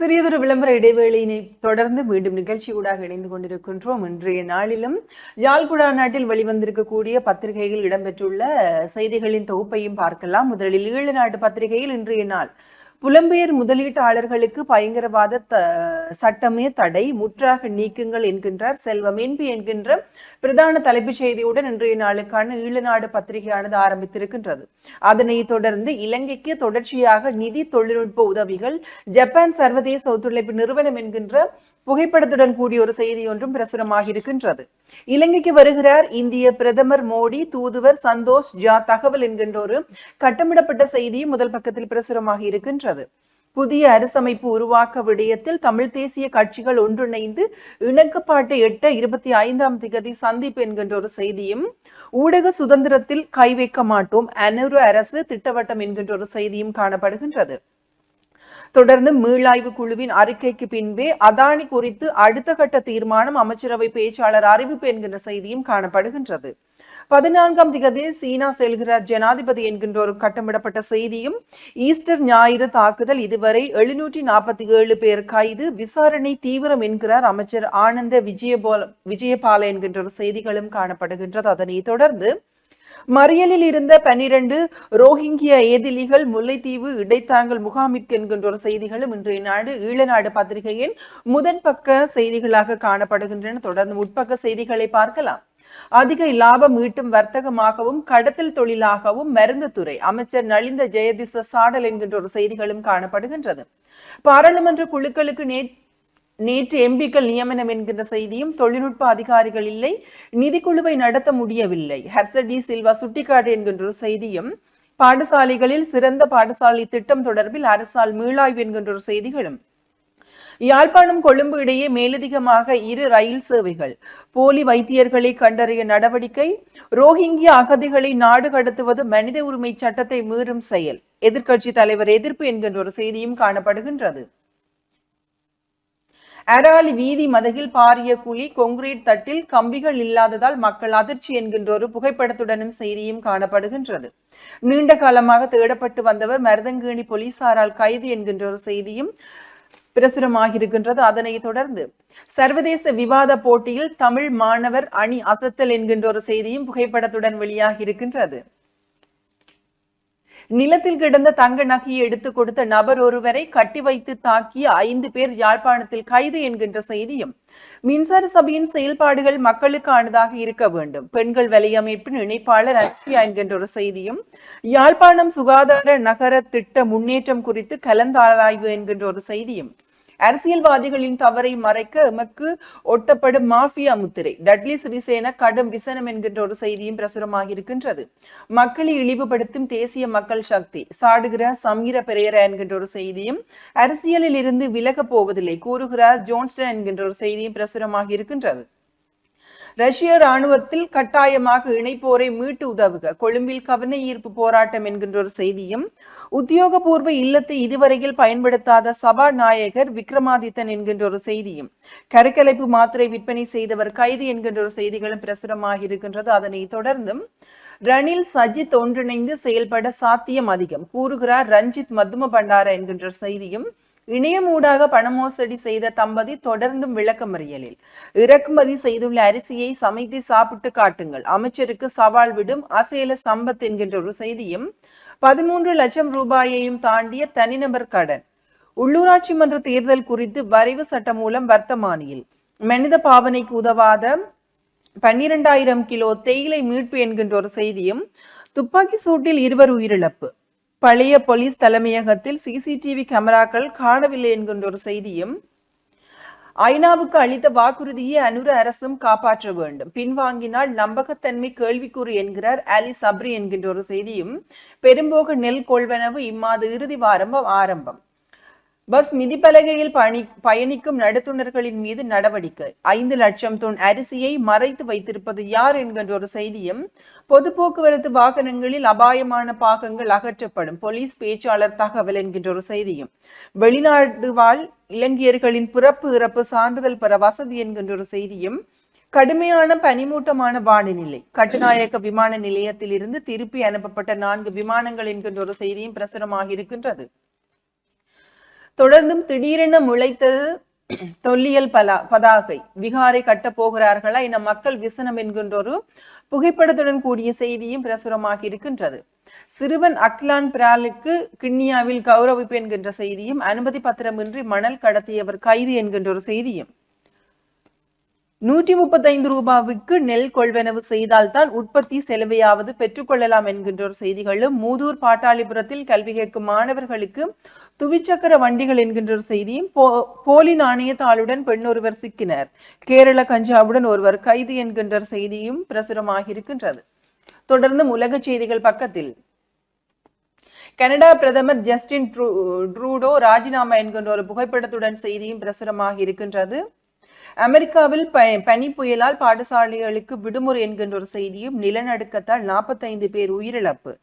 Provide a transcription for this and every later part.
சிறியதொரு விளம்பர இடைவேளையினை தொடர்ந்து மீண்டும் நிகழ்ச்சியூடாக இணைந்து கொண்டிருக்கின்றோம். இன்றைய நாளிலும் யாழ்குடா நாட்டில் வெளிவந்திருக்கக்கூடிய பத்திரிகையில் இடம்பெற்றுள்ள செய்திகளின் தொகுப்பையும் பார்க்கலாம். முதலில் ஈழ நாட்டு பத்திரிகையில் இன்றைய நாள் புலம்பெயர் முதலீட்டாளர்களுக்கு பயங்கரவாத த- சட்டமே தடை முற்றாக நீக்குங்கள் என்கின்றார் செல்வம். என்பி என்கின்ற பிரதான தலைப்புச் செய்தியுடன் இன்றைய நாளுக்கான ஈழநாடு பத்திரிகையானது ஆரம்பித்திருக்கின்றது. அதனைத் தொடர்ந்து இலங்கைக்கு தொடர்ச்சியாக நிதி தொழில்நுட்ப உதவிகள் ஜப்பான் சர்வதேச ஒத்துழைப்பு நிறுவனம் என்கின்ற புகைப்படத்துடன் கூடிய ஒரு செய்தி ஒன்றும் பிரசுரமாக இருக்கின்றது. இலங்கைக்கு வருகிறார் இந்திய பிரதமர் மோடி தூதுவர் சந்தோஷ் ஜா தகவல் என்கின்ற ஒரு கட்டமிடப்பட்ட செய்தியும் முதல் பக்கத்தில் பிரசுரமாக இருக்கின்றது. புதிய அரசமைப்பு உருவாக்க விடயத்தில் தமிழ் தேசிய கட்சிகள் ஒன்றிணைந்து இணக்கப்பாட்டை எட்ட இருபத்தி ஐந்தாம் திகதி சந்திப்பு என்கின்ற ஒரு செய்தியும் ஊடக சுதந்திரத்தில் கை வைக்க மாட்டோம் அனுரு அரசு திட்டவட்டம் என்கின்ற ஒரு செய்தியும் காணப்படுகின்றது. தொடர்ந்து மீளாய்வு குழுவின் அறிக்கைக்கு பின்பே அதானி குறித்து அடுத்த கட்ட தீர்மானம் அமைச்சரவை பேச்சாளர் அறிவிப்பு என்கின்ற செய்தியும் காணப்படுகின்றது. பதினான்காம் திகதி சீனா செல்கிறார் ஜனாதிபதி என்கின்ற ஒரு கட்டமிடப்பட்ட செய்தியும் ஈஸ்டர் ஞாயிறு தாக்குதல் இதுவரை எழுநூற்றி நாற்பத்தி ஏழு பேர் கைது விசாரணை தீவிரம் என்கிறார் அமைச்சர் ஆனந்த விஜயபால விஜயபால என்கின்ற ஒரு செய்திகளும் காணப்படுகின்றது. அதனைத் தொடர்ந்து மறியலில் இருந்த பனிரண்டு ரோஹிங்கிய ஏதிலிகள் முல்லைத்தீவு இடைத்தாங்கல் முகாமிற்கு என்கின்ற செய்திகளும் இன்றைய நாடு ஈழநாடு பத்திரிகையின் முதன் பக்க செய்திகளாக காணப்படுகின்றன. தொடர்ந்து உட்பக்க செய்திகளை பார்க்கலாம். அதிக லாபம் ஈட்டும் வர்த்தகமாகவும் கடத்தல் தொழிலாகவும் மருந்து துறை அமைச்சர் நலிந்த ஜெயதிச சாடல் என்கின்ற ஒரு செய்திகளும் காணப்படுகின்றது. பாராளுமன்ற குழுக்களுக்கு நேற்று நேற்று எம்பிக்கள் நியமனம் என்கின்ற செய்தியும் தொழில்நுட்ப அதிகாரிகள் இல்லை நிதிக்குழுவை நடத்த முடியவில்லை. ஹர்சடி சில்வா சுட்டிக்காட்டு என்கின்ற ஒரு செய்தியும் பாடசாலைகளில் சிறந்த பாடசாலை திட்டம் தொடர்பில் அரசால் மீளாய்வு என்கின்ற ஒரு செய்திகளும். யாழ்ப்பாணம் கொழும்பு இடையே மேலதிகமாக இரு ரயில் சேவைகள் போலி வைத்தியர்களை கண்டறிய நடவடிக்கை ரோஹிங்கிய அகதிகளை நாடு கடத்துவது மனித உரிமை சட்டத்தை மீறும் செயல் எதிர்க்கட்சி தலைவர் எதிர்ப்பு என்கின்ற ஒரு செய்தியும் காணப்படுகின்றது. அராலி வீதி மதகில் பாரிய குழி கொங்கிரீட் தட்டில் கம்பிகள் இல்லாததால் மக்கள் அதிர்ச்சி என்கின்ற ஒரு புகைப்படத்துடனும் செய்தியும் காணப்படுகின்றது. நீண்ட காலமாக தேடப்பட்டு வந்தவர் மருதங்கேணி போலீசாரால் கைது என்கின்ற ஒரு செய்தியும் பிரசுரமாகியிருக்கின்றது. அதனை தொடர்ந்து சர்வதேச விவாத போட்டியில் தமிழ் மாணவர் அணி அசத்தல் என்கின்ற ஒரு செய்தியும் புகைப்படத்துடன் வெளியாகி இருக்கின்றது நிலத்தில் கிடந்த தங்க நகையை எடுத்துக் கொடுத்த நபர் ஒருவரை கட்டி வைத்து தாக்கிய ஐந்து பேர் யாழ்ப்பாணத்தில் கைது என்கின்ற செய்தியும் மின்சார சபையின் செயல்பாடுகள் மக்களுக்கானதாக இருக்க வேண்டும். பெண்கள் வலையமைப்பின் இணைப்பாளர் அன்பியா என்கின்ற ஒரு செய்தியும் யாழ்ப்பாணம் சுகாதார நகர திட்ட முன்னேற்றம் குறித்து கலந்தாராய்வு என்கின்ற ஒரு செய்தியும் அரசியல்வாதிகளின் தவறை மறைக்க எமக்கு ஒட்டப்படும் மாஃபியா முத்திரை. டட்லி சிறிசேன கடும் விசனம் என்கின்ற ஒரு செய்தியும் பிரசுரமாக இருக்கின்றது. மக்களை இழிவுபடுத்தும் தேசிய மக்கள் சக்தி சாடுகிற சமீர பெரியரா என்கின்ற ஒரு செய்தியும் அரசியலில் இருந்து விலகப் போவதில்லை கூறுகிறார் ஜோன்ஸ்டன் என்கின்ற ஒரு செய்தியும் பிரசுரமாக இருக்கின்றது. ரஷ்ய ராணுவத்தில் கட்டாயமாக இணைப்போரை மீட்டு உதவுக. கொழும்பில் கவன ஈர்ப்பு போராட்டம் என்கின்ற ஒரு செய்தியும் உத்தியோகபூர்வ இல்லத்தை இதுவரையில் பயன்படுத்தாத சபாநாயகர் விக்ரமாதித்தன் என்கின்ற ஒரு செய்தியும் கருக்கலைப்பு மாத்திரை விற்பனை செய்தவர் கைது என்கின்ற ஒரு செய்திகளும் பிரசுரமாக இருக்கின்றது. அதனை தொடர்ந்தும் ரணில் சஜித் ஒன்றிணைந்து செயல்பட சாத்தியம் அதிகம். கூறுகிறார் ரஞ்சித் மத்தும பண்டார என்கின்ற செய்தியும் இணையமூடாக பண மோசடி செய்த தம்பதி தொடர்ந்தும் விளக்கமறியலில். இறக்குமதி செய்துள்ள அரிசியை சமைத்து சாப்பிட்டு காட்டுங்கள். அமைச்சருக்கு சவால் விடும் அசேல சம்பத் என்கின்ற ஒரு செய்தியும் பதிமூன்று லட்சம் ரூபாயையும் தாண்டிய தனிநபர் கடன். உள்ளூராட்சி மன்ற தேர்தல் குறித்து வரைவு சட்டம் மூலம் வர்த்தமானியில். மனித பாவனைக்கு உதவாத பன்னிரண்டாயிரம் கிலோ தேயிலை மீட்பு என்கின்ற ஒரு செய்தியும் துப்பாக்கி சூட்டில் இருவர் உயிரிழப்பு. பழைய போலீஸ் தலைமையகத்தில் சிசிடிவி கேமராக்கள் காணவில்லை என்கின்ற ஒரு செய்தியும் ஐநாவுக்கு அளித்த வாக்குறுதியை அனுர அரசும் காப்பாற்ற வேண்டும். பின்வாங்கினால் நம்பகத்தன்மை கேள்விக்குறி என்கிறார் அலி சப்ரி என்கின்ற ஒரு செய்தியும் பெரும்போக நெல் கொள்வனவு இம்மாத இறுதி வாரம் ஆரம்பம். பஸ் மிதிப்பலகையில் பயணி பயணிக்கும் நடத்துனர்களின் மீது நடவடிக்கை. ஐந்து லட்சம் தொன் அரிசியை மறைத்து வைத்திருப்பது யார் என்கின்ற ஒரு செய்தியும் பொது போக்குவரத்து வாகனங்களில் அபாயமான பாகங்கள் அகற்றப்படும் போலீஸ் பேச்சாளர் தகவல் என்கின்ற ஒரு செய்தியும். வெளிநாடு வாழ் இலங்கையர்களின் பிறப்பு இறப்பு சான்றிதழ் பெற வசதி என்கின்ற ஒரு செய்தியும் கடுமையான பனிமூட்டமான வானிலை கட்டுநாயக்க விமான நிலையத்தில் இருந்து திருப்பி அனுப்பப்பட்ட நான்கு விமானங்கள் என்கின்ற ஒரு செய்தியும் பிரசுரமாக இருக்கின்றது. தொடர்ந்தும் திடீரென முளைத்தது தொல்லியல் பலா பதாகை. விகாரை கட்டப் போகிறார்களா என மக்கள் விசனம் என்கின்ற ஒரு புகைப்படத்துடன் கூடிய செய்தியும் பிரசுரமாகி இருக்கின்றது. சிறுவன் அக்லான் பிராலுக்கு கிண்ணியாவில் கௌரவிப்பு என்கின்ற செய்தியும் அனுமதி பத்திரமின்றி மணல் கடத்தியவர் கைது என்கின்ற ஒரு செய்தியும். நூற்றி முப்பத்தைந்து ரூபாவுக்கு நெல் கொள்வனவு செய்தால்தான் உற்பத்தி செலவையாவது பெற்றுக்கொள்ளலாம் என்கின்ற ஒரு செய்திகளும் மூதூர் பாட்டாளிபுரத்தில் கல்வி கேட்கும் மாணவர்களுக்கு துவிச்சக்கர வண்டிகள் என்கின்ற ஒரு செய்தியும் போ- போலி நாணயத்தாளுடன் பெண் ஒருவர் சிக்கினர். கேரள கஞ்சாவுடன் ஒருவர் கைது என்கின்ற ஒரு செய்தியும் பிரசுரமாகியிருக்கின்றது. தொடர்ந்து உலக செய்திகள் பக்கத்தில். கனடா பிரதமர் ஜஸ்டின் ட்ரூ- ட்ரூடோ ராஜினாமா என்கின்ற ஒரு புகைப்படத்துடன் செய்தியும் பிரசுரமாகி இருக்கின்றது அமெரிக்காவில் ப பனி புயலால் பாடசாலைகளுக்கு விடுமுறை என்கின்ற ஒரு செய்தியும் நிலநடுக்கத்தால் நாற்பத்தைந்து பேர் உயிரிழப்பு.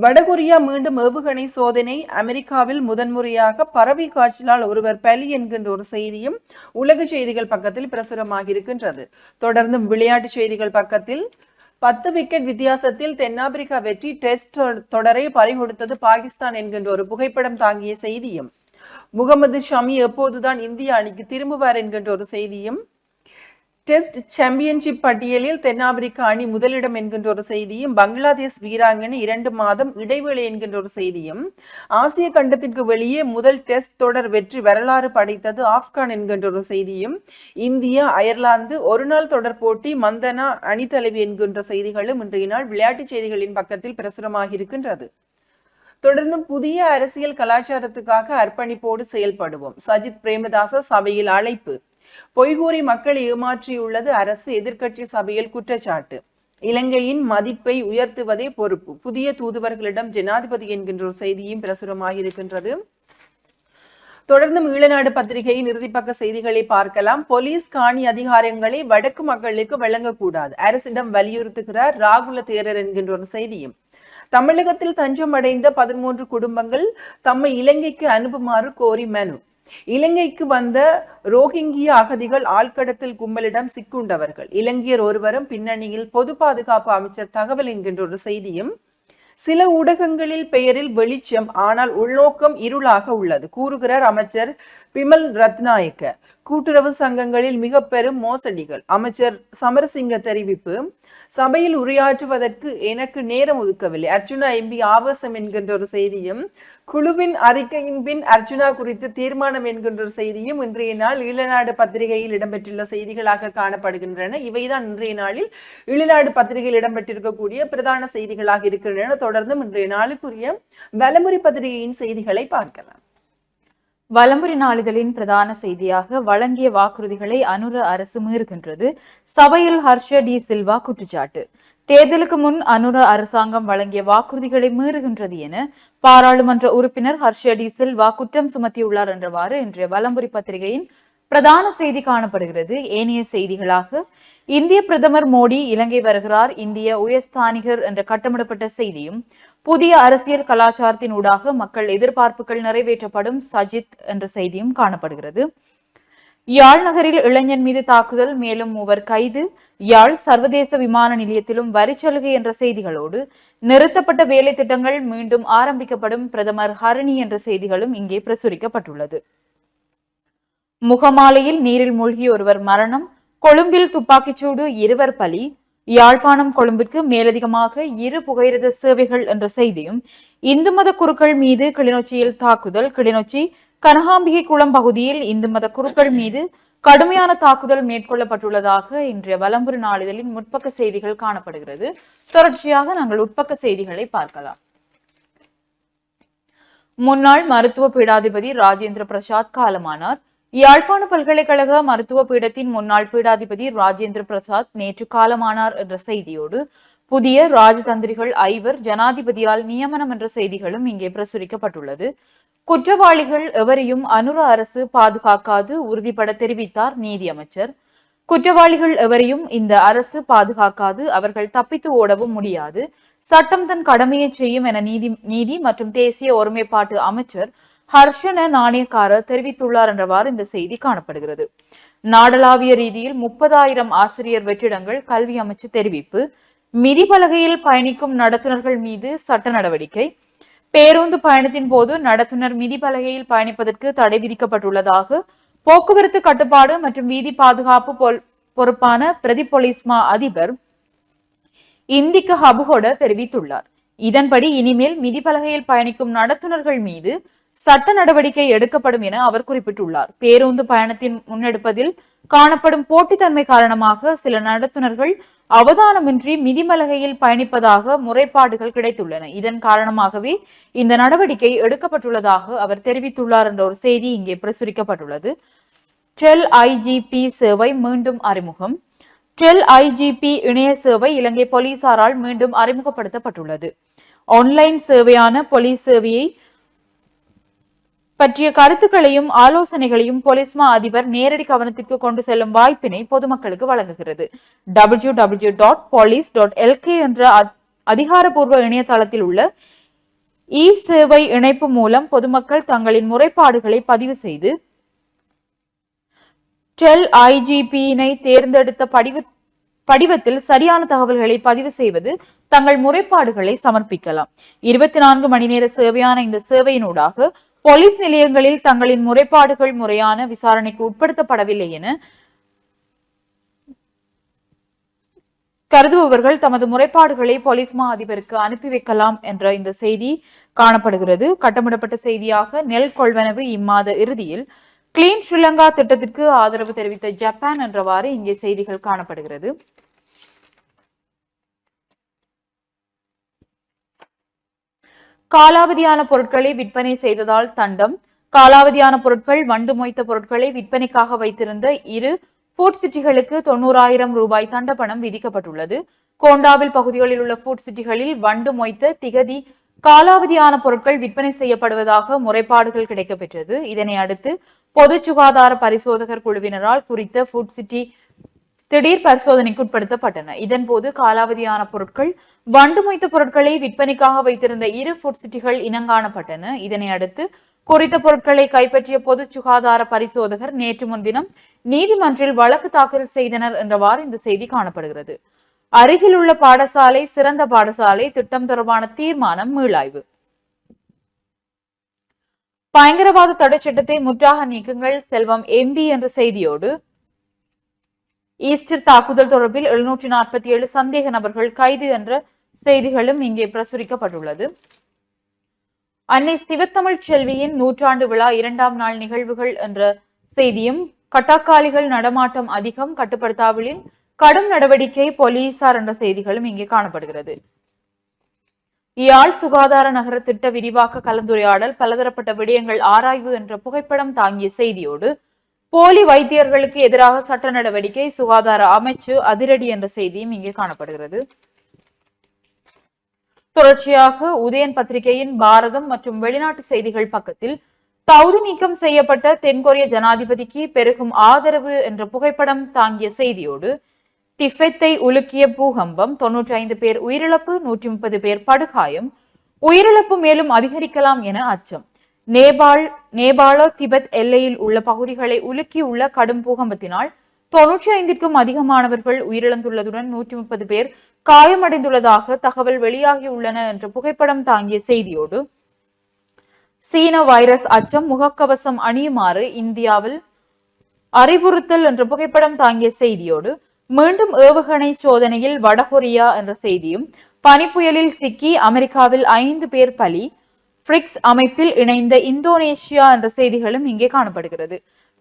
வடகொரியா மீண்டும் ஏவுகணை சோதனை அமெரிக்காவில் முதன்முறையாக பறவை காய்ச்சலால் ஒருவர் பலி என்கின்ற ஒரு செய்தியும் உலக செய்திகள் பக்கத்தில் பிரசுரமாகி இருக்கின்றது. தொடர்ந்து விளையாட்டு செய்திகள் பக்கத்தில் பத்து விக்கெட் வித்தியாசத்தில் தென்னாப்பிரிக்கா வெற்றி டெஸ்ட் தொ- தொடரை பறிகொடுத்தது பாகிஸ்தான் என்கின்ற ஒரு புகைப்படம் தாங்கிய செய்தியும். முகமது ஷமி எப்போதுதான் இந்திய அணிக்கு திரும்புவார் என்கின்ற ஒரு செய்தியும் டெஸ்ட் சாம்பியன்ஷிப் பட்டியலில் தென்னாப்பிரிக்கா அணி முதலிடம் என்கின்ற ஒரு செய்தியும் பங்களாதேஷ் வீராங்கனை இரண்டு மாதம் இடைவேளை என்கின்ற ஒரு செய்தியும் ஆசிய கண்டத்திற்கு வெளியே முதல் டெஸ்ட் தொடர் வெற்றி வரலாறு படைத்தது ஆப்கான் என்கின்ற ஒரு செய்தியும் இந்தியா அயர்லாந்து ஒருநாள் தொடர் போட்டி மந்தனா அணி தலைவி என்கின்ற செய்திகளும் இன்றைய நாள் விளையாட்டுச் செய்திகளின் பக்கத்தில் பிரசுரமாக இருக்கின்றது. தொடர்ந்து புதிய அரசியல் கலாச்சாரத்துக்காக அர்ப்பணிப்போடு செயல்படுவோம். சஜித் பிரேமதாச சபையில் அழைப்பு. பொய்கூறி மக்களை ஏமாற்றியுள்ளது அரசு எதிர்க்கட்சி சபையில் குற்றச்சாட்டு. இலங்கையின் மதிப்பை உயர்த்துவதே பொறுப்பு. புதிய தூதுவர்களிடம் ஜனாதிபதி என்கின்ற ஒரு செய்தியும் பிரசுரமாகி இருக்கின்றது. தொடர்ந்தும் ஈழநாடு பத்திரிகையின் இறுதிப்பக்க செய்திகளை பார்க்கலாம். போலீஸ் காணி அதிகாரங்களை வடக்கு மக்களுக்கு வழங்கக்கூடாது. அரசிடம் வலியுறுத்துகிறார் ராகுல தேரர் என்கின்ற ஒரு செய்தியும். தமிழகத்தில் தஞ்சம் அடைந்த பதிமூன்று குடும்பங்கள் தம்மை இலங்கைக்கு அனுப்புமாறு கோரி மனு. இலங்கைக்கு வந்த ரோஹிங்கிய அகதிகள் ஆழ்கடத்தில் கும்பலிடம் சிக்குண்டவர்கள். இலங்கையர் ஒருவரும் பின்னணியில் பொது பாதுகாப்பு அமைச்சர் தகவல் என்கின்ற ஒரு செய்தியும் சில ஊடகங்களில் பெயரில் வெளிச்சம் ஆனால் உள்நோக்கம் இருளாக உள்ளது கூறுகிறார் அமைச்சர் பிமல் ரத்நாயக்க கூட்டுறவு சங்கங்களில் மிக பெரும் மோசடிகள். அமைச்சர் சமரசிங்க தெரிவிப்பு சபையில் உரையாற்றுவதற்கு எனக்கு நேரம் ஒதுக்கவில்லை. அர்ஜுனா எம்பி ஆவேசம் என்கின்ற ஒரு செய்தியும் குழுவின் அறிக்கையின் பின் அர்ச்சுனா குறித்து தீர்மானம் என்கின்ற ஒரு செய்தியும் இன்றைய நாள் ஈழநாடு பத்திரிகையில் இடம்பெற்றுள்ள செய்திகளாக காணப்படுகின்றன. இவைதான் இன்றைய நாளில் ஈழநாடு பத்திரிகையில் இடம்பெற்றிருக்கக்கூடிய பிரதான செய்திகளாக இருக்கின்றன. தொடர்ந்தும் இன்றைய நாளுக்குரிய வலமுறை பத்திரிகையின் செய்திகளை பார்க்கலாம். வலம்புரி நாளிதழின் பிரதான செய்தியாக வழங்கிய வாக்குறுதிகளை அனுர அரசு மீறுகின்றது. சபையில் ஹர்ஷ டி சில்வா குற்றச்சாட்டு. தேர்தலுக்கு முன் அனுர அரசாங்கம் வழங்கிய வாக்குறுதிகளை மீறுகின்றது என பாராளுமன்ற உறுப்பினர் ஹர்ஷ டி சில்வா குற்றம் சுமத்தியுள்ளார் என்றவாறு இன்றைய வலம்புரி பத்திரிகையின் பிரதான செய்தி காணப்படுகிறது. ஏனைய செய்திகளாக இந்திய பிரதமர் மோடி இலங்கை வருகிறார் இந்திய உயர்ஸ்தானிகர் என்ற கட்டமிடப்பட்ட செய்தியும் புதிய அரசியல் கலாச்சாரத்தின் ஊடாக மக்கள் எதிர்பார்ப்புகள் நிறைவேற்றப்படும் சஜித் என்ற செய்தியும் காணப்படுகிறது. யாழ் நகரில் இளைஞன் மீது தாக்குதல் மேலும் மூவர் கைது. யாழ் சர்வதேச விமான நிலையத்திலும் வரிச்சலுகை என்ற செய்திகளோடு நிறுத்தப்பட்ட வேலை திட்டங்கள் மீண்டும் ஆரம்பிக்கப்படும். பிரதமர் ஹரணி என்ற செய்திகளும் இங்கே பிரசுரிக்கப்பட்டுள்ளது. முகமாலையில் நீரில் மூழ்கி ஒருவர் மரணம். கொழும்பில் துப்பாக்கிச்சூடு இருவர் பலி. யாழ்ப்பாணம் கொழும்பிற்கு மேலதிகமாக இரு புகையிரத சேவைகள் என்ற செய்தியும் இந்து மத குருக்கள் மீது கிளிநொச்சியில் தாக்குதல் கிளிநொச்சி கனகாம்பிகை குளம் பகுதியில் இந்து மத குருக்கள் மீது கடுமையான தாக்குதல் மேற்கொள்ளப்பட்டுள்ளதாக இன்றைய வலம்புரி நாளிதழின் முற்பக்க செய்திகள் காணப்படுகிறது. தொடர்ச்சியாக நாங்கள் உட்பக்க செய்திகளை பார்க்கலாம். முன்னாள் மருத்துவ பீடாதிபதி ராஜேந்திர பிரசாத் காலமானார். யாழ்ப்பாண பல்கலைக்கழக மருத்துவ பீடத்தின் முன்னாள் பீடாதிபதி ராஜேந்திர பிரசாத் நேற்று காலமானார் என்ற செய்தியோடு புதிய ராஜதந்திரிகள் ஐவர் ஜனாதிபதியால் நியமனம் என்ற செய்திகளும் இங்கே பிரசுரிக்கப்பட்டுள்ளது. குற்றவாளிகள் எவரையும் அனுர அரசு பாதுகாக்காது உறுதிபட தெரிவித்தார் நீதி அமைச்சர் குற்றவாளிகள் எவரையும் இந்த அரசு பாதுகாக்காது அவர்கள் தப்பித்து ஓடவும் முடியாது. சட்டம் தன் கடமையை செய்யும் என நீதி நீதி மற்றும் தேசிய ஒருமைப்பாட்டு அமைச்சர் ஹர்ஷன நாணயக்காரர் தெரிவித்துள்ளார் என்றவாறு இந்த செய்தி காணப்படுகிறது. நாடளாவிய ரீதியில் முப்பதாயிரம் ஆசிரியர் வெற்றிடங்கள் கல்வி அமைச்சு தெரிவிப்பு மிதிப்பலகையில் பயணிக்கும் நடத்துனர்கள் மீது சட்ட நடவடிக்கை பேருந்து பயணத்தின் போது நடத்துனர் மிதிப்பலகையில் பயணிப்பதற்கு தடை விதிக்கப்பட்டுள்ளதாக போக்குவரத்து கட்டுப்பாடு மற்றும் வீதி பாதுகாப்பு பொறுப்பான பிரதி போலீஸ்மா அதிபர் இந்திக்கு ஹபுகோட தெரிவித்துள்ளார். இதன்படி இனிமேல் மிதிப்பலகையில் பயணிக்கும் நடத்துனர்கள் மீது சட்ட நடவடிக்கை எடுக்கப்படும் என அவர் குறிப்பிட்டுள்ளார். பேருந்து பயணத்தின் முன்னெடுப்பதில் காணப்படும் போட்டித்தன்மை காரணமாக சில நடத்துனர்கள் அவதானமின்றி மிதிமலகையில் பயணிப்பதாக முறைப்பாடுகள் கிடைத்துள்ளன. இதன் காரணமாகவே இந்த நடவடிக்கை எடுக்கப்பட்டுள்ளதாக அவர் தெரிவித்துள்ளார் என்ற ஒரு செய்தி இங்கே பிரசுரிக்கப்பட்டுள்ளது. டெல் ஐஜிபி சேவை மீண்டும் அறிமுகம். டெல் ஐஜிபி இணைய சேவை இலங்கை போலீசாரால் மீண்டும் அறிமுகப்படுத்தப்பட்டுள்ளது. ஆன்லைன் சேவையான போலீஸ் சேவையை பற்றிய கருத்துக்களையும் ஆலோசனைகளையும் போலீஸ்மா அதிபர் நேரடி கவனத்திற்கு கொண்டு செல்லும் வாய்ப்பினை பொதுமக்களுக்கு வழங்குகிறது. W W dot police dot LK என்ற அ- அதிகாரப்பூர்வ இணையதளத்தில் உள்ள இ சேவை இணைப்பு மூலம் பொதுமக்கள் தங்களின் முறைப்பாடுகளை பதிவு செய்து டெல் ஐஜிபியினை தேர்ந்தெடுத்த படிவு படிவத்தில் சரியான தகவல்களை பதிவு செய்வது தங்கள் முறைப்பாடுகளை சமர்ப்பிக்கலாம். இருபத்தி நான்கு மணி நேர சேவையான இந்த சேவையினூடாக போலீஸ் நிலையங்களில் தங்களின் முறைப்பாடுகள் முறையான விசாரணைக்கு உட்படுத்தப்படவில்லை என கருதுபவர்கள் தமது முறைப்பாடுகளை போலீஸ் மா அதிபருக்கு அனுப்பி வைக்கலாம் என்ற இந்த செய்தி காணப்படுகிறது. கட்டமிடப்பட்ட செய்தியாக நெல் கொள்வனவு இம்மாத இறுதியில் கிளீன் ஸ்ரீலங்கா திட்டத்திற்கு ஆதரவு தெரிவித்த ஜப்பான் என்றவாறு இங்கே செய்திகள் காணப்படுகிறது. காலாவதியான பொருட்களை விற்பனை செய்ததால் தண்டம். காலாவதியான பொருட்கள் வண்டு மொய்த்த பொருட்களை விற்பனைக்காக வைத்திருந்த இரு ஃபுட் சிட்டிகளுக்கு தொண்ணூறாயிரம் ரூபாய் தண்ட பணம் விதிக்கப்பட்டுள்ளது. கோண்டாவில் பகுதிகளில் உள்ள ஃபுட் சிட்டிகளில் வண்டு மொய்த்த திகதி காலாவதியான பொருட்கள் விற்பனை செய்யப்படுவதாக முறைப்பாடுகள் கிடைக்கப்பெற்றது. இதனை அடுத்து பொது சுகாதார பரிசோதகர் குழுவினரால் குறித்த ஃபுட் சிட்டி திடீர் பரிசோதனைக்கு உட்படுத்தப்பட்டன. இதன் போது காலாவதியான பொருட்கள் வண்டு மொய்த்த பொருட்களை விற்பனைக்காக வைத்திருந்த இரு ஃபுட் சிட்டிகள் இனங்காணப்பட்டன இதனை அடுத்து குறித்த பொருட்களை கைப்பற்றிய பொது சுகாதார பரிசோதகர் நேற்று முன்தினம் நீதிமன்றில் வழக்கு தாக்கல் செய்தனர் என்றவாறு இந்த செய்தி காணப்படுகிறது. அருகில் உள்ள பாடசாலை சிறந்த பாடசாலை திட்டம் தொடர்பான தீர்மானம் மீளாய்வு. பயங்கரவாத தடை சட்டத்தை முற்றாக நீக்குங்கள் செல்வம் எம்பி என்ற செய்தியோடு ஈஸ்டர் தாக்குதல் தொடர்பில் எழுநூற்றி நாற்பத்தி ஏழு சந்தேக நபர்கள் கைது என்ற செய்திகளும் இங்கே பிரசுரிக்கப்பட்டுள்ளது. அன்னை சிவத்தமிழ் செல்வியின் நூற்றாண்டு விழா இரண்டாம் நாள் நிகழ்வுகள் என்ற செய்தியும் கட்டாக்காலிகள் நடமாட்டம் அதிகம் கட்டுப்படுத்தாவிலின் கடும் நடவடிக்கை போலீசார் என்ற செய்திகளும் இங்கே காணப்படுகிறது. யாழ் சுகாதார நகர திட்ட விரிவாக்க கலந்துரையாடல் பலதரப்பட்ட விடயங்கள் ஆராய்வு என்ற புகைப்படம் தாங்கிய செய்தியோடு போலி வைத்தியர்களுக்கு எதிராக சட்ட நடவடிக்கை சுகாதார அமைச்சு அதிரடி என்ற செய்தியும் இங்கே காணப்படுகிறது. தொடர்ச்சியாக உதயன் பத்திரிகையின் பாரதம் மற்றும் வெளிநாட்டு செய்திகள் பக்கத்தில் தகுதி நீக்கம் செய்யப்பட்ட தென்கொரிய ஜனாதிபதிக்கு பெருகும் ஆதரவு என்ற புகைப்படம் தாங்கிய செய்தியோடு திஃபெத்தை உலுக்கிய பூகம்பம் தொன்னூற்றி ஐந்து பேர் உயிரிழப்பு நூற்றி முப்பது பேர் படுகாயம் உயிரிழப்பு மேலும் அதிகரிக்கலாம் என அச்சம். நேபாள் நேபாள திபெத் எல்லையில் உள்ள பகுதிகளை உலுக்கியுள்ள கடும் பூகம்பத்தினால் தொன்னூற்றி ஐந்திற்கும் அதிகமானவர்கள் உயிரிழந்துள்ளதுடன் நூற்றி முப்பது பேர் காயமடைந்துள்ளதாக தகவல் வெளியாகியுள்ளன என்ற புகைப்படம் தாங்கிய செய்தியோடு சீன வைரஸ் அச்சம் முகக்கவசம் அணியுமாறு இந்தியாவில் அறிவுறுத்தல் என்ற புகைப்படம் தாங்கிய செய்தியோடு மீண்டும் ஏவுகணை சோதனையில் வடகொரியா என்ற செய்தியும் பனிப்புயலில் சிக்கி அமெரிக்காவில் ஐந்து பேர் பலி பிரிக்ஸ் அமைப்பில் இணைந்த இந்தோனேஷியா என்ற செய்திகளும் இங்கே காணப்படுகிறது.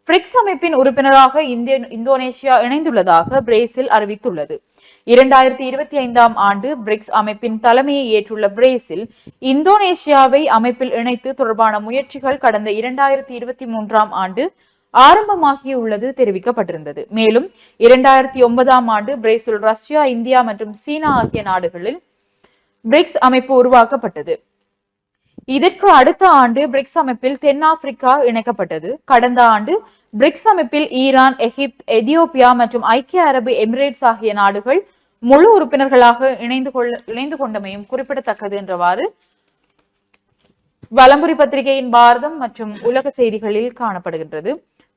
பிரிக்ஸ் அமைப்பின் உறுப்பினராக இந்திய இந்தோனேஷியா இணைந்துள்ளதாக பிரேசில் அறிவித்துள்ளது. இரண்டாயிரத்தி இருபத்தி ஐந்தாம் ஆண்டு பிரிக்ஸ் அமைப்பின் தலைமையை ஏற்றுள்ள பிரேசில் இந்தோனேஷியாவை அமைப்பில் இணைத்து தொடர்பான முயற்சிகள் கடந்த இரண்டாயிரத்தி இருபத்தி மூன்றாம் ஆண்டு ஆரம்பமாகியுள்ளது தெரிவிக்கப்பட்டிருந்தது. மேலும் இரண்டாயிரத்தி ஒன்பதாம் ஆண்டு பிரேசில் ரஷ்யா இந்தியா மற்றும் சீனா ஆகிய நாடுகளில் பிரிக்ஸ் அமைப்பு உருவாக்கப்பட்டது. இதற்கு அடுத்த ஆண்டு பிரிக்ஸ் அமைப்பில் தென்னாப்பிரிக்கா இணைக்கப்பட்டது. கடந்த ஆண்டு பிரிக்ஸ் அமைப்பில் ஈரான் எகிப்த் எதியோப்பியா மற்றும் ஐக்கிய அரபு எமிரேட்ஸ் ஆகிய நாடுகள் முழு உறுப்பினர்களாக இணைந்து கொள்ள இணைந்து கொண்டமையும் குறிப்பிடத்தக்கது என்றவாறு வலம்புரி பத்திரிகையின் பாரதம் மற்றும் உலக செய்திகளில் காணப்படுகின்றது.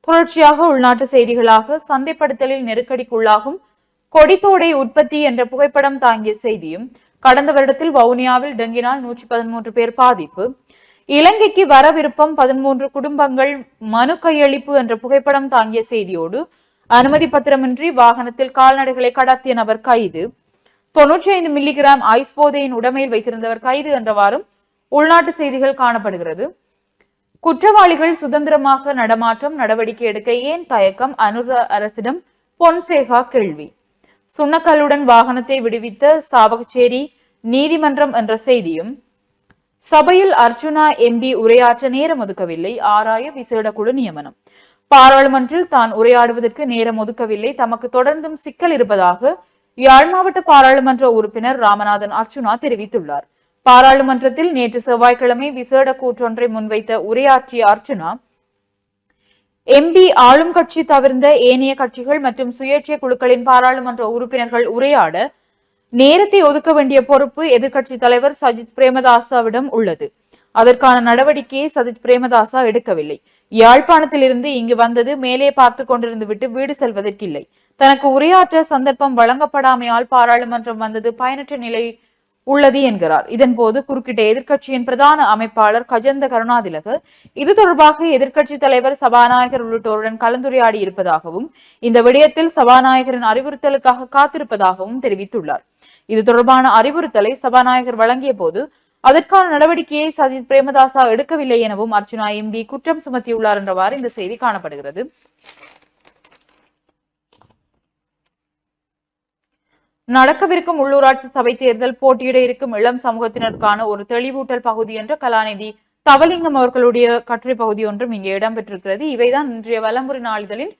தொடர்ச்சியாக உள்நாட்டு செய்திகளாக சந்தைப்படுத்தலில் நெருக்கடிக்குள்ளாகும் கொடித்தோடை உற்பத்தி என்ற புகைப்படம் தாங்கிய செய்தியும் கடந்த வருடத்தில் வவுனியாவில் டெங்கினால் நூற்றி பதிமூன்று பேர் பாதிப்பு. இலங்கைக்கு வர விருப்பம் பதிமூன்று குடும்பங்கள் மனு கையளிப்பு என்ற புகைப்படம் தாங்கிய செய்தியோடு அனுமதி பத்திரமின்றி வாகனத்தில் கால்நடைகளை கடத்திய நபர் கைது. தொன்னூற்றி ஐந்து மில்லிகிராம் ஐஸ் போதையின் உடமையில் வைத்திருந்தவர் கைது என்றவாறும் உள்நாட்டு செய்திகள் காணப்படுகிறது. குற்றவாளிகள் சுதந்திரமாக நடமாற்றம் நடவடிக்கை எடுக்க ஏன் தயக்கம்? அனுர அரசிடம் பொன்சேகா கேள்வி. சுண்ணக்கல்லுடன் வாகனத்தை விடுவித்த சாவகச்சேரி நீதிமன்றம் என்ற செய்தியும் சபையில் அர்ஜுனா எம்பி உரையாற்ற நேரம் ஒதுக்கவில்லை ஆராய விசேட குழு நியமனம். பாராளுமன்றில் தான் உரையாடுவதற்கு நேரம் ஒதுக்கவில்லை தமக்கு தொடர்ந்தும் சிக்கல் இருப்பதாக யாழ் மாவட்ட பாராளுமன்ற உறுப்பினர் ராமநாதன் அர்ஜுனா தெரிவித்துள்ளார். பாராளுமன்றத்தில் நேற்று செவ்வாய்க்கிழமை விசேட கூற்றொன்றை முன்வைத்த உரையாற்றிய அர்ஜுனா எம்பி ஆளும் கட்சி தவிர்ந்த ஏனைய கட்சிகள் மற்றும் சுயேட்சை குழுக்களின் பாராளுமன்ற உறுப்பினர்கள் உரையாட நேரத்தை ஒதுக்க வேண்டிய பொறுப்பு எதிர்க்கட்சி தலைவர் சஜித் பிரேமதாசாவிடம் உள்ளது. அதற்கான நடவடிக்கையை சஜித் பிரேமதாசா எடுக்கவில்லை. யாழ்ப்பாணத்தில் இருந்து இங்கு வந்தது மேலே பார்த்து கொண்டிருந்து விட்டு வீடு செல்வதற்கில்லை. தனக்கு உரையாற்ற சந்தர்ப்பம் வழங்கப்படாமையால் பாராளுமன்றம் வந்தது பயனற்ற நிலை உள்ளது என்கிறார். இதன்போது குறுக்கிட்ட எதிர்க்கட்சியின் பிரதான அமைப்பாளர் கஜந்த கருணாதிலக இது தொடர்பாக எதிர்க்கட்சி தலைவர் சபாநாயகர் உள்ளிட்டோருடன் கலந்துரையாடி இருப்பதாகவும் இந்த விடயத்தில் சபாநாயகரின் அறிவுறுத்தலுக்காக காத்திருப்பதாகவும் தெரிவித்துள்ளார். இது தொடர்பான அறிவுறுத்தலை சபாநாயகர் வழங்கிய போது அதற்கான நடவடிக்கையை சஜித் பிரேமதாசா எடுக்கவில்லை எனவும் அர்ச்சுனா எம்பி குற்றம் சுமத்தியுள்ளார் என்றவாறு இந்த செய்தி காணப்படுகிறது. நடக்கவிருக்கும் உள்ளூராட்சி சபை தேர்தல் போட்டியிட இருக்கும் இளம் சமூகத்தினருக்கான ஒரு தெளிவூட்டல் பகுதி என்ற கலாநிதி தவலிங்கம் அவர்களுடைய கட்டுரை பகுதி ஒன்றும் இங்கே இடம்பெற்றிருக்கிறது. இவைதான் இன்றைய வலம்புரி நாளிதழின்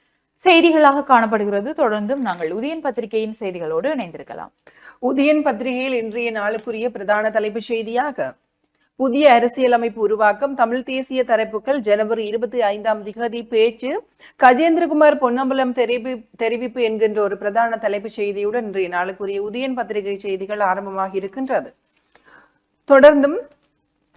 செய்திகளாக காணப்படுகிறது. தொடர்ந்தும் நாங்கள் உதயன் பத்திரிகையின் செய்திகளோடு இணைந்திருக்கலாம். உதயன் பத்திரிகையில் இன்றைய நாளுக்குரிய பிரதான தலைப்பு செய்தியாக புதிய அரசியலமைப்பு உருவாக்கம் தமிழ் தேசிய தரப்புகள் ஜனவரி இருபத்தி ஐந்தாம் திகதி பேச்சு கஜேந்திரகுமார் பொன்னம்பலம் தெரிவி தெரிவிப்பு என்கின்ற ஒரு பிரதான தலைப்பு செய்தியுடன் இன்றைய நாளுக்குரிய உதயன் பத்திரிகை செய்திகள் ஆரம்பமாக இருக்கின்றது. தொடர்ந்தும்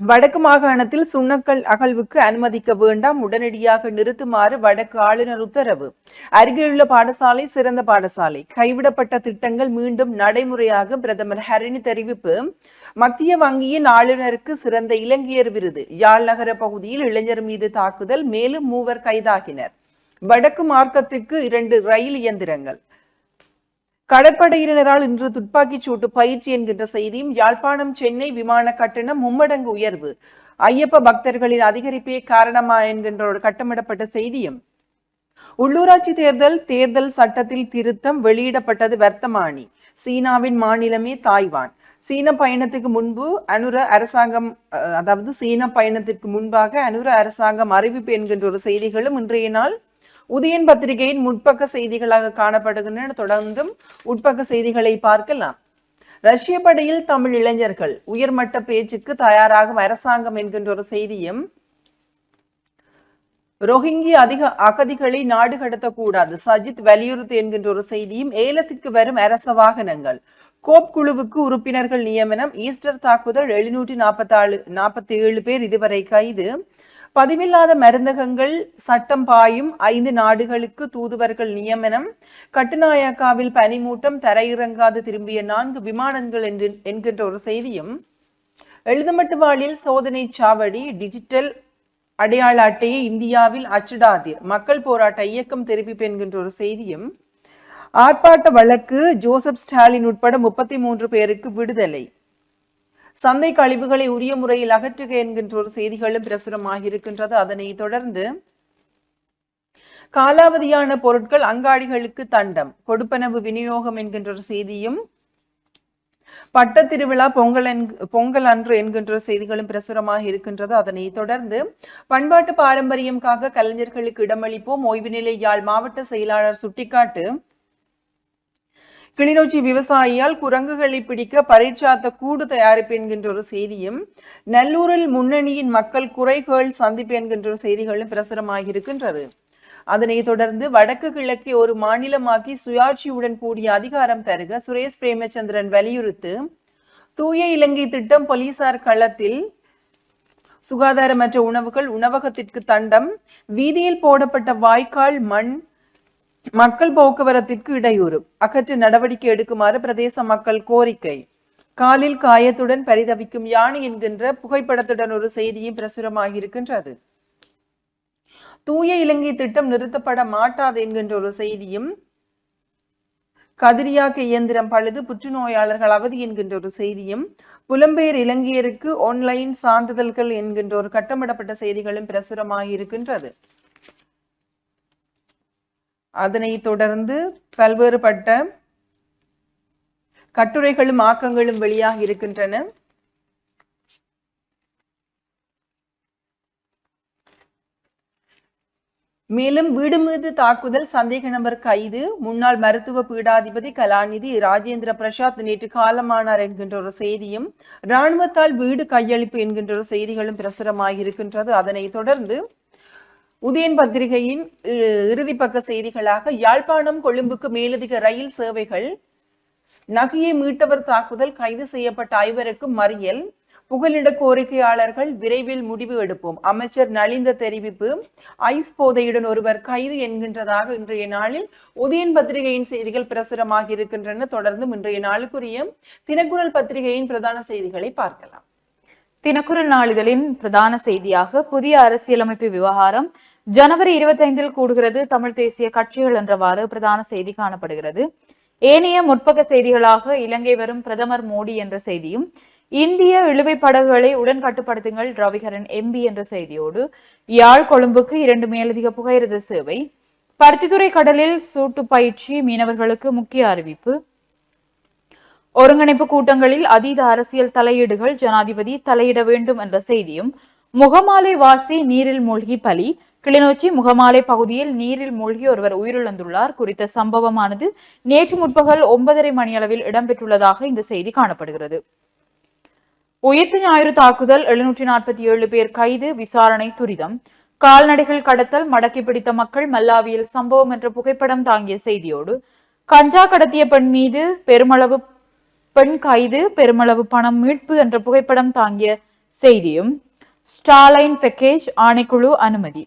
வடக்கு மாகாணத்தில் சுண்ணக்கல் அகழ்வுக்கு அனுமதிக்க வேண்டாம். உடனடியாக நிறுத்துமாறு வடக்கு ஆளுநர் உத்தரவு. அருகிலுள்ள பாடசாலை சிறந்த பாடசாலை. கைவிடப்பட்ட திட்டங்கள் மீண்டும் நடைமுறையாக பிரதமர் ஹரிணி தெரிவிப்பு. மத்திய வங்கியின் ஆளுநருக்கு சிறந்த இலங்கையர் விருது. யாழ் நகர பகுதியில் இளைஞர் மீது தாக்குதல் மேலும் மூவர் கைதாகினர். வடக்கு மார்க்கத்திற்கு இரண்டு ரயில் இயந்திரங்கள். கடற்படையினரால் இன்று துப்பாக்கிச் சூட்டு பயிற்சி என்கின்ற செய்தியும் யாழ்ப்பாணம் சென்னை விமான கட்டணம் மும்மடங்கு உயர்வு. ஐயப்ப பக்தர்களின் அதிகரிப்பே காரணமா என்கின்ற ஒரு கட்டமிடப்பட்ட செய்தியும். உள்ளூராட்சி தேர்தல் தேர்தல் சட்டத்தில் திருத்தம் வெளியிடப்பட்டது வர்த்தமானி. சீனாவின் மாநிலமே தாய்வான். சீன பயணத்துக்கு முன்பு அனுர அரசாங்கம் அஹ், அதாவது சீன பயணத்திற்கு முன்பாக அனுர அரசாங்கம் அறிவிப்பு என்கின்ற ஒரு செய்திகளும் இன்றைய நாள் உதயன் பத்திரிகையின் முற்பக்க செய்திகளாக காணப்படுகின்றன. தொடர்ந்தும் உட்பக்க செய்திகளை பார்க்கலாம். ரஷ்ய படையில் தமிழ் இளைஞர்கள். உயர்மட்ட பேச்சுக்கு தயாராகும் அரசாங்கம் என்கின்ற ஒரு செய்தியும் ரோஹிங்கி அதிக அகதிகளை நாடு கடத்தக்கூடாது. சஜித் வலியுறுத்து என்கின்ற ஒரு செய்தியும் ஏலத்திற்கு வரும் அரச வாகனங்கள். கோப் குழுவுக்கு உறுப்பினர்கள் நியமனம் ஈஸ்டர் தாக்குதல் எழுநூற்றி நாற்பத்தாறு நாற்பத்தி ஏழு பேர் இதுவரை கைது. பதிவில்லாத மருந்தகங்கள் சட்டம் பாயும் ஐந்து நாடுகளுக்கு தூதுவர்கள் நியமனம். கட்டுநாயக்காவில் பனிமூட்டம் தரையிறங்காது திரும்பிய நான்கு விமானங்கள் என்று என்கின்ற ஒரு செய்தியும். எழுதமட்டு வாழில் சோதனை சாவடி டிஜிட்டல் அடையாள அட்டையை இந்தியாவில் அச்சிடாதீர். மக்கள் போராட்ட இயக்கம் தெரிவிப்பு என்கின்ற ஒரு செய்தியும். ஆர்ப்பாட்ட வழக்கு ஜோசப் ஸ்டாலின் உட்பட முப்பத்தி மூன்று பேருக்கு விடுதலை. சந்தை கழிவுகளை உரிய முறையில் அகற்றுக என்கின்ற ஒரு செய்திகளும் பிரசுரமாக இருக்கின்றது. அதனை தொடர்ந்து காலாவதியான பொருட்கள் அங்காடிகளுக்கு தண்டம் கொடுப்பனவு விநியோகம் என்கின்ற ஒரு செய்தியும் பட்ட திருவிழா பொங்கல் என்க- பொங்கல் அன்று என்கின்ற செய்திகளும் பிரசுரமாக இருக்கின்றது. அதனை தொடர்ந்து பண்பாட்டு பாரம்பரியம் காக்க கலைஞர்களுக்கு இடமளிப்போம். ஓய்வு நிலை யாழ் மாவட்ட செயலாளர் சுட்டிக்காட்டு கிளிநொச்சி விவசாயியால் குரங்குகளை பிடிக்க பரீட்சாத்த கூடு தயாரிப்பு என்கின்ற ஒரு செய்தியும் நல்லூரில் முன்னணியின் மக்கள் குறைகள் சந்திப்பு என்கின்ற ஒரு செய்திகளும் பிரசுரமாகியிருக்கின்றது அதனைத் தொடர்ந்து வடக்கு கிழக்கே ஒரு மாநிலமாக்கி சுயாட்சியுடன் கூடிய அதிகாரம் தருக சுரேஷ் பிரேமச்சந்திரன் வலியுறுத்து. தூய இலங்கை திட்டம் போலீசார் களத்தில் சுகாதாரமற்ற உணவுகள் உணவகத்திற்கு தண்டம் வீதியில் போடப்பட்ட வாய்க்கால் மண் மக்கள் போக்குவரத்திற்கு இடையூறு. அகற்ற நடவடிக்கை எடுக்குமாறு பிரதேச மக்கள் கோரிக்கை. காலில் காயத்துடன் பரிதவிக்கும் யானை என்கின்ற புகைப்படத்துடன் ஒரு செய்தியும் பிரசுரமாகியிருக்கின்றது. தூய இலங்கை திட்டம் நிறுத்தப்பட மாட்டாது என்கின்ற ஒரு செய்தியும் கதிரியாக்க இயந்திரம் பழுது புற்றுநோயாளர்கள் அவதி என்கின்ற ஒரு செய்தியும் புலம்பெயர் இலங்கையருக்கு ஆன்லைன் சான்றிதழ்கள் என்கின்ற ஒரு கட்டமிடப்பட்ட செய்திகளும் பிரசுரமாகியிருக்கின்றது. அதனை அதனைத் தொடர்ந்து பல்வேறுபட்ட கட்டுரைகளும் ஆக்கங்களும் வெளியாக இருக்கின்றன. மேலும் வீடு மீது தாக்குதல் சந்தேக நபர் கைது முன்னாள் மருத்துவ பீடாதிபதி கலாநிதி ராஜேந்திர பிரசாத் நேற்று காலமானார் என்கின்ற ஒரு செய்தியும் இராணுவத்தால் வீடு கையளிப்பு என்கின்ற ஒரு செய்திகளும் பிரசுரமாகி இருக்கின்றது அதனைத் தொடர்ந்து உதயன் பத்திரிகையின் இறுதி இறுதிப்பக்க செய்திகளாக யாழ்ப்பாணம் கொழும்புக்கு மேலதிக ரயில் சேவைகள் நகையை மீட்டவர் தாக்குதல் கைது செய்யப்பட்ட ஐவருக்கும் மறியல் புகலிட கோரிக்கையாளர்கள் விரைவில் முடிவு எடுப்போம். அமைச்சர் நலிந்த தெரிவிப்பு ஐஸ் போதையுடன் ஒருவர் கைது என்கின்றதாக இன்றைய நாளில் உதயன் பத்திரிகையின் செய்திகள் பிரசுரமாக இருக்கின்றன. தொடர்ந்து இன்றைய நாளுக்குரிய தினக்குரல் பத்திரிகையின் பிரதான செய்திகளை பார்க்கலாம். தினக்குரல் நாளிதழின் பிரதான செய்தியாக புதிய அரசியலமைப்பு விவகாரம் ஜனவரி இருபத்தைந்தில் கூடுகிறது. தமிழ் தேசிய கட்சிகள் என்றவாறு பிரதான செய்தி காணப்படுகிறது. ஏனைய முற்பக்க செய்திகளாக இலங்கை வரும் பிரதமர் மோடி என்ற செய்தியும் இந்திய இழுவை படகுகளை உடன் கட்டுப்படுத்துங்கள் ரவிகரன் எம்பி என்ற செய்தியோடு யாழ் கொழும்புக்கு இரண்டு மேலதிக புகையிரத சேவை பருத்தித்துறை கடலில் சூட்டு பயிற்சி மீனவர்களுக்கு முக்கிய அறிவிப்பு ஒருங்கிணைப்பு கூட்டங்களில் அதீத அரசியல் தலையீடுகள் ஜனாதிபதி தலையிட வேண்டும் என்ற செய்தியும் முகமாலை வாசி நீரில் மூழ்கி பலி கிளிநொச்சி முகமாலை பகுதியில் நீரில் மூழ்கி ஒருவர் உயிரிழந்துள்ளார் குறித்த சம்பவமானது நேற்று முற்பகல் ஒன்பதரை மணியளவில் இடம்பெற்றுள்ளதாக இந்த செய்தி காணப்படுகிறது. உயிர்த்து ஞாயிறு தாக்குதல் எழுநூற்றி நாற்பத்தி ஏழு பேர் கைது விசாரணை துரிதம். கால்நடைகள் கடத்தல் மடக்கி பிடித்த மக்கள் மல்லாவியில் சம்பவம் என்ற புகைப்படம் தாங்கிய செய்தியோடு கஞ்சா கடத்திய பெண் மீது பெருமளவு பெண் கைது பெருமளவு பணம் மீட்பு என்ற புகைப்படம் தாங்கிய செய்தியும் ஸ்டாலைன் பேக்கேஜ் ஆணைக்குழு அனுமதி.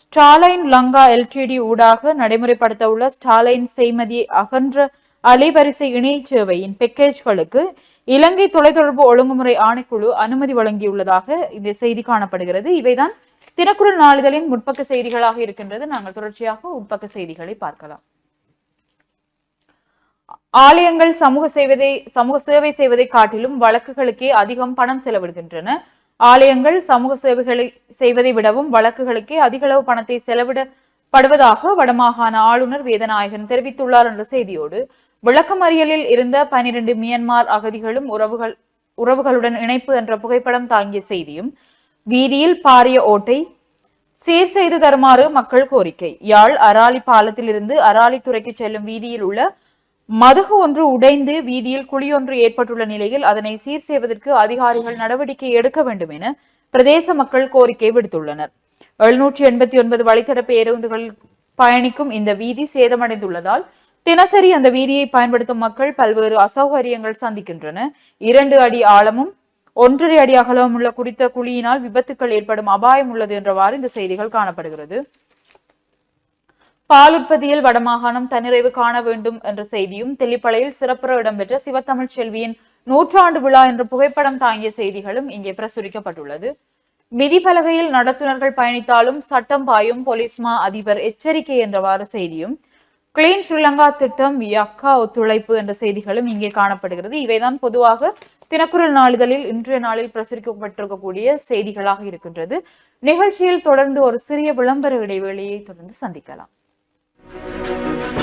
ஸ்டாலைன் லங்கா எல்டிடி ஊடாக நடைமுறைப்படுத்த உள்ள ஸ்டாலைன் செய்மதி அகன்ற அலைவரிசை இணை சேவையின் பேக்கேஜ்களுக்கு இலங்கை தொலைத்தொடர்பு ஒழுங்குமுறை ஆணைக்குழு அனுமதி வழங்கியுள்ளதாக இந்த செய்தி காணப்படுகிறது. இவைதான் தினக்குரல் நாளிதழின் முற்பக்க செய்திகளாக இருக்கின்றது. நாங்கள் தொடர்ச்சியாக உட்பக்க செய்திகளை பார்க்கலாம். ஆலயங்கள் சமூக சேவதை சமூக சேவை செய்வதை காட்டிலும் வழக்குகளுக்கே அதிகம் பணம் செலவிடுகின்றன. ஆலயங்கள் சமூக சேவைகளை செய்வதை விடவும் வழக்குகளுக்கே அதிகளவு பணத்தை செலவிடப்படுவதாக வடமாகாண ஆளுநர் வேதநாயகன் தெரிவித்துள்ளார் என்ற செய்தியோடு விளக்கமறியலில் இருந்த பனிரெண்டு மியன்மார் அகதிகளும் உறவுகள் உறவுகளுடன் இணைப்பு என்ற புகைப்படம் தாங்கிய செய்தியும் வீதியில் பாரிய ஓட்டை சீர் செய்து தருமாறு மக்கள் கோரிக்கை. யாழ் அராலி பாலத்திலிருந்து அராலித்துறைக்கு செல்லும் வீதியில் உள்ள மதகு ஒன்று உடைந்து வீதியில் குழியொன்று ஏற்பட்டுள்ள நிலையில் அதனை சீர் செய்வதற்கு அதிகாரிகள் நடவடிக்கை எடுக்க வேண்டும் என பிரதேச மக்கள் கோரிக்கை விடுத்துள்ளனர். எழுநூற்றி எண்பத்தி ஒன்பது வழித்தட பேருந்துகள் பயணிக்கும் இந்த வீதி சேதமடைந்துள்ளதால் தினசரி அந்த வீதியை பயன்படுத்தும் மக்கள் பல்வேறு அசௌகரியங்கள் சந்திக்கின்றன. இரண்டு அடி ஆழமும் ஒன்றரை அடி அகலமும் உள்ள குறித்த குழியினால் விபத்துக்கள் ஏற்படும் அபாயம் உள்ளது என்றவாறு இந்த செய்திகள் காணப்படுகிறது. பால் உற்பத்தியில் வடமாகாணம் தன்னிறைவு காண வேண்டும் என்ற செய்தியும் தெல்லிப்பளையில் சிறப்புற இடம்பெற்ற சிவத்தமிழ் செல்வியின் நூற்றாண்டு விழா என்ற புகைப்படம் தாங்கிய செய்திகளும் இங்கே பிரசுரிக்கப்பட்டுள்ளது. மிதிப்பலகையில் நடத்துனர்கள் பயணித்தாலும் சட்டம் பாயும் போலீஸ்மா அதிபர் எச்சரிக்கை என்றவாறு செய்தியும் கிளீன் ஸ்ரீலங்கா திட்டம் யக்கா ஒத்துழைப்பு என்ற செய்திகளும் இங்கே காணப்படுகிறது. இவைதான் பொதுவாக தினக்குரல் நாளிதழில் இன்றைய நாளில் பிரசுரிக்கப்பட்டிருக்கக்கூடிய செய்திகளாக இருக்கின்றது. நிகழ்ச்சியில் தொடர்ந்து ஒரு சிறிய விளம்பர இடைவேளையை தொடர்ந்து சந்திக்கலாம். Música